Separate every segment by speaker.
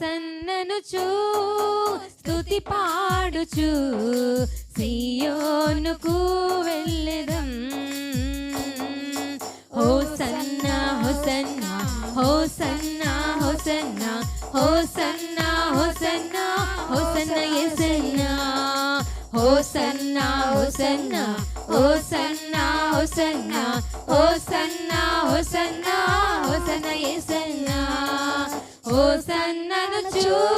Speaker 1: హోసన్ననుచు స్తుతి పాడుచు సియోనుకు వెళ్ళదం వెళ్ళెదం హోసన్న హోసన్న హోసన్న హోసన్న హోసన్న హోసన్న హోసన్న యేసన్న హోసన్న హోసన్న హోసన్న హోసన్న హోసన్న హోసన్న హోసన్న యేసన్న హోసన్ననుచు స్తుతి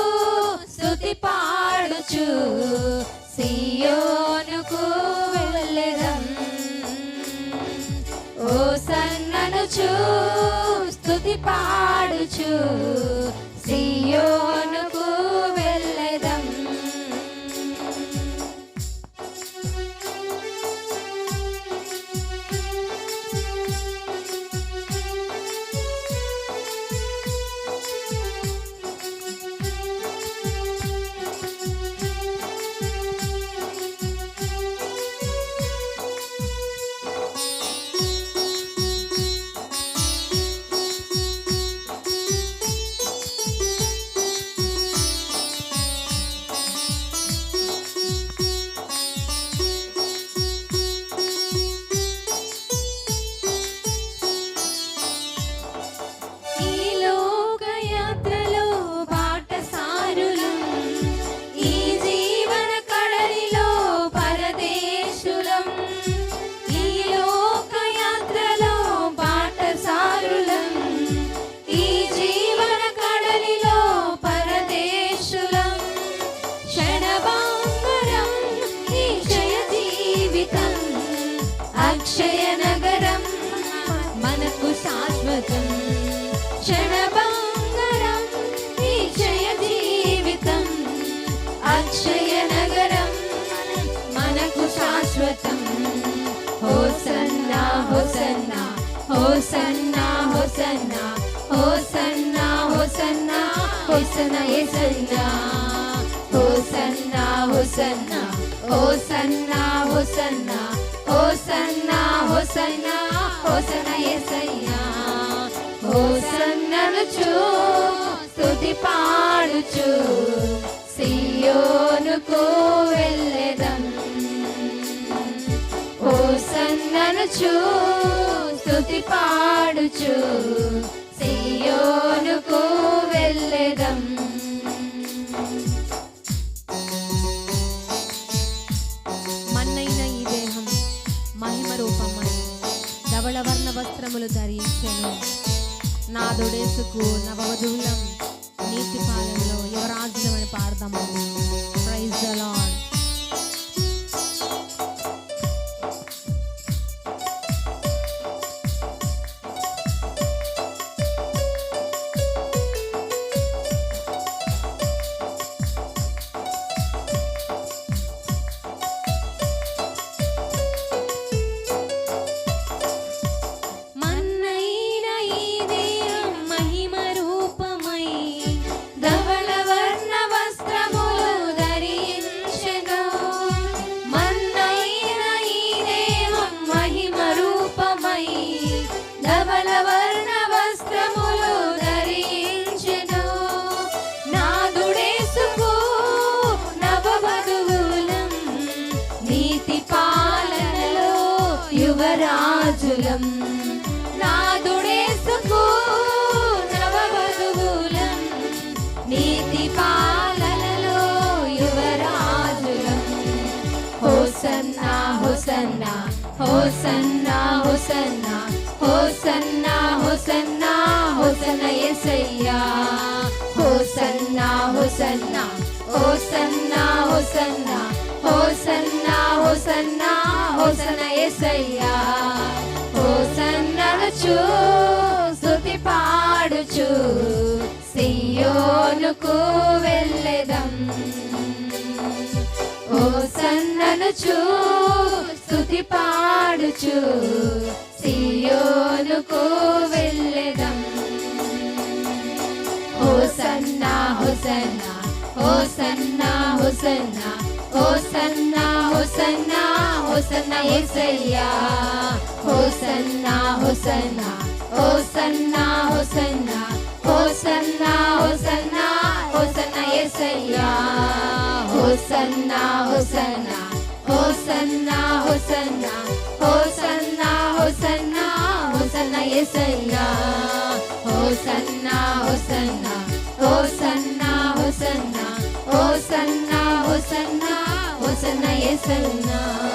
Speaker 1: అక్షయ నగరం మనకు శాశ్వతం క్షణభంగరం ఈ క్షయ జీవితం అక్షయ నగరం మనకు శాశ్వతం హోసన్న హోసన్న హోసన్న హోసన్న హోసన్న హోసన్న హోసన్న యేసన్న హోసన్న హోసన్న హోసన్న హోసన్న హోసన్న హోసన్న హోసన్న యేసయ్య హోసన్ననుచు స్తుతి పాడుచు సియోనుకు వెళ్ళెదం. హోసన్ననుచు స్తుతి పాడుచు ధవళవర్ణ వస్త్రములు ధరించెను. నాదుడేసుకు నవవధూలం నీతి పాలనలో యువరాజులమని పాడదామండి ప్రైజ్ ద లార్డ్ హోసన్న హోసన్న హోసన్న హోసన్న హోసన్న హోసన్న హోసన్న యేసయ్యా. హోసన్న హోసన్న హోసన్న హోసన్న పాడుచు స్థుతి పాడుచు సియోనుకు వెళ్ళెదం హోసన్న హోసన్న హోసన్న హోసన్న హోసన్న హోసన్న హోసన్న యేసయ్యా హోసన్న హోసన్న హోసన్న హోసన్న హోసన్న హోసన్న హోసన్నా హోసన్నా హోసన్నా హోసన్నా హోసన్నా హోసన్నా హోసన్నా యేసయ్యా. హోసన్నా హోసన్నా హోసన్నా హోసన్నా హోసన్నా హోసన్నా హోసన్నా యేసయ్యా.